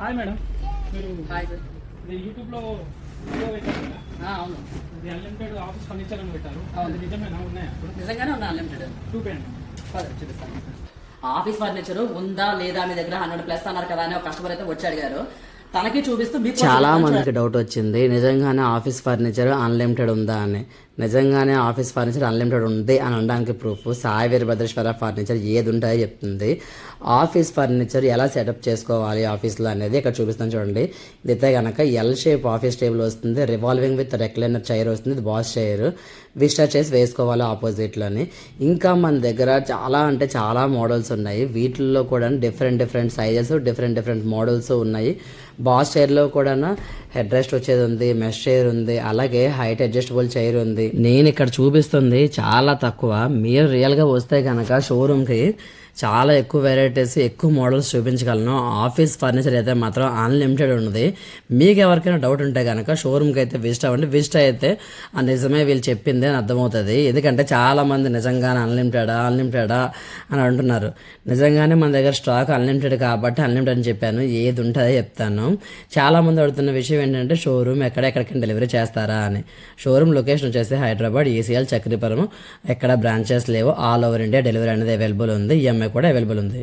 Hi madam మీరు hi sir ఇది యూట్యూబ్లో వీడియో పెట్టారు కదా? అవును. ఇది అన్లిమిటెడ్ ఆఫీస్ ఫర్నిచర్ అని పెట్టారు. అవును. అది నిజమేనా? ఉన్నాయా? నిజంగానే ఉన్నా అన్లిమిటెడ్ చూపించండి పద, చూపిస్తాను. ఆఫీస్ ఫర్నిచర్ ఉందా లేదా మీ దగ్గర హండ్రెడ్ ప్లస్ అన్నారు కదా అని ఒక కస్టమర్ అయితే వచ్చి అడిగారు. తనకి చూపిస్తూ చాలా. మందికి డౌట్ వచ్చింది. నిజంగానే ఆఫీస్ ఫర్నిచర్ అన్లిమిటెడ్ ఉందా అని. నిజంగానే ఆఫీస్ ఫర్నిచర్ అన్లిమిటెడ్ ఉంది అని అనడానికి ప్రూఫ్ సాయి వీరభద్రేశ్వర ఫర్నిచర్ ఏది ఉంటాయో చెప్తుంది. ఆఫీస్ ఫర్నిచర్ ఎలా సెటప్ చేసుకోవాలి ఆఫీస్లో అనేది ఇక్కడ చూపిస్తాను చూడండి. ఇదైతే కనుక ఎల్ షేప్ ఆఫీస్ టేబుల్ వస్తుంది. రివాల్వింగ్ విత్ రెక్లైనర్ చైర్ వస్తుంది. ఇది బాస్ చైర్ విస్టా చేసి వేసుకోవాలి ఆపోజిట్లోని ఇంకా మన దగ్గర చాలా అంటే చాలా మోడల్స్ ఉన్నాయి. వీటిల్లో కూడా different different sizes different different models ఉన్నాయి. బాస్ చైర్లో కూడా హెడ్ రెస్ట్ వచ్చేది ఉంది మెష్ చైర్ ఉంది అలాగే హైట్ అడ్జస్టబుల్ చైర్ ఉంది. నేను ఇక్కడ చూపిస్తుంది చాలా తక్కువ. మీరు రియల్గా వస్తే కనుక షోరూమ్కి చాలా ఎక్కువ వెరైటీస్ ఎక్కువ మోడల్స్ చూపించగలను. ఆఫీస్ ఫర్నిచర్ అయితే మాత్రం అన్లిమిటెడ్ ఉన్నది. మీకు ఎవరికైనా డౌట్ ఉంటే కనుక షోరూమ్కి అయితే విజిట్ అవ్వండి. విజిట్ అయితే ఆ నిజమే వీళ్ళు చెప్పింది అని అర్థమవుతుంది. ఎందుకంటే చాలామంది నిజంగానే అన్లిమిటెడా అన్లిమిటెడా అని అంటున్నారు. నిజంగానే మన దగ్గర స్టాక్ అన్లిమిటెడ్ కాబట్టి అన్లిమిటెడ్ అని చెప్పాను. ఏది ఉంటుందో చెప్తాను. చాలామంది అడుగుతున్న విషయం ఏంటంటే షోరూమ్ ఎక్కడ డెలివరీ చేస్తారా అని. షోరూమ్ లొకేషన్ వచ్చేసి హైదరాబాద్ ఈసీఎల్ చక్రీపురం. ఎక్కడ బ్రాంచెస్ లేవు ఆల్ ఓవర్ ఇండియా డెలివరీ అనేది అవైలబుల్ ఉంది. ఈఎంఐ కూడా అవైలబుల్ ఉంది.